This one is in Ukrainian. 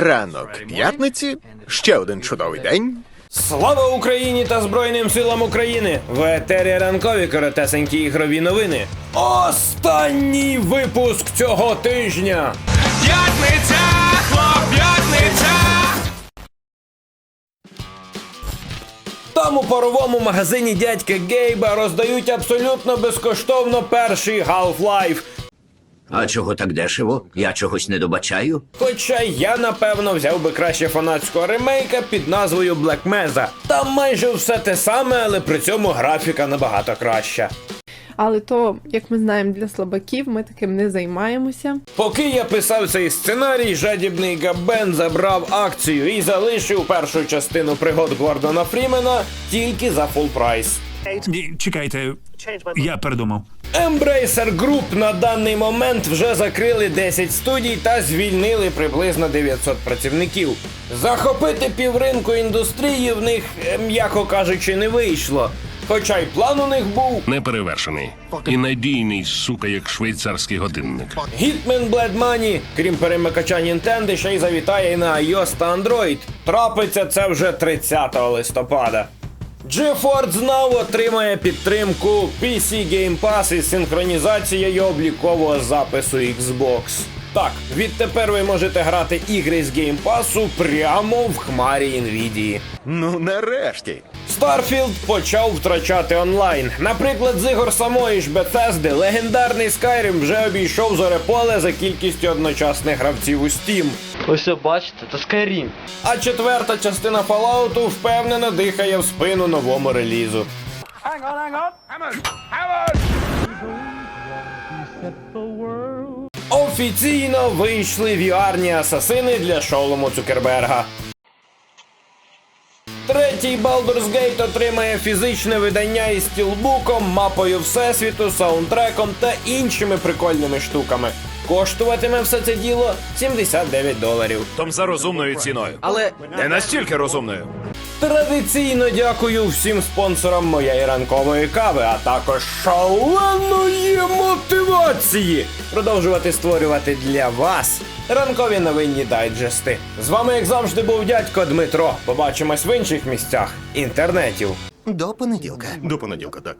Ранок п'ятниці, ще один чудовий день. Слава Україні та Збройним силам України! В етері ранкові коротесенькі ігрові новини. Останній випуск цього тижня. П'ятниця, хлоп, п'ятниця! Там у паровому магазині дядька Гейба роздають абсолютно безкоштовно перший Half-Life. А чого так дешево? Я чогось не добачаю. Хоча я напевно взяв би краще фанатського ремейка під назвою Black Mesa. Там майже все те саме, але при цьому графіка набагато краща. Але то, як ми знаємо, для слабаків ми таким не займаємося. Поки я писав цей сценарій, жадібний Габен забрав акцію і залишив першу частину пригод Гордона Фрімена тільки за фул прайс. Ні, чекайте, я передумав. Embracer Group на даний момент вже закрили 10 студій та звільнили приблизно 900 працівників. Захопити півринку індустрії в них, е, м'яко кажучи, не вийшло. Хоча й план у них був. Неперевершений і надійний, сука, як швейцарський годинник. Hitman Blood Money, крім перемикача Nintendo, ще й завітає і на iOS та Android. Трапиться це вже 30 листопада. GeForce знову отримає підтримку PC Game Pass із синхронізацією облікового запису Xbox. Так, відтепер ви можете грати ігри з геймпасу прямо в хмарі Nvidia. Ну, нарешті. Starfield почав втрачати онлайн. Наприклад, з ігор самої ж Bethesda легендарний Skyrim вже обійшов зореполе за кількістю одночасних гравців у Steam. Ось о, бачите, це Skyrim. А четверта частина Fallout впевнено дихає в спину новому релізу. Офіційно вийшли віарні асасини для шолому Цукерберга. Третій Baldur's Gate отримає фізичне видання із стілбуком, мапою всесвіту, саундтреком та іншими прикольними штуками. Коштуватиме все це діло 79 доларів. Том за розумною ціною. Але не настільки розумною. Традиційно дякую всім спонсорам моєї ранкової кави, а також шаленої мотивації продовжувати створювати для вас ранкові новинні дайджести. З вами, як завжди, був дядько Дмитро. Побачимось в інших місцях інтернетів. До понеділка. До понеділка, так.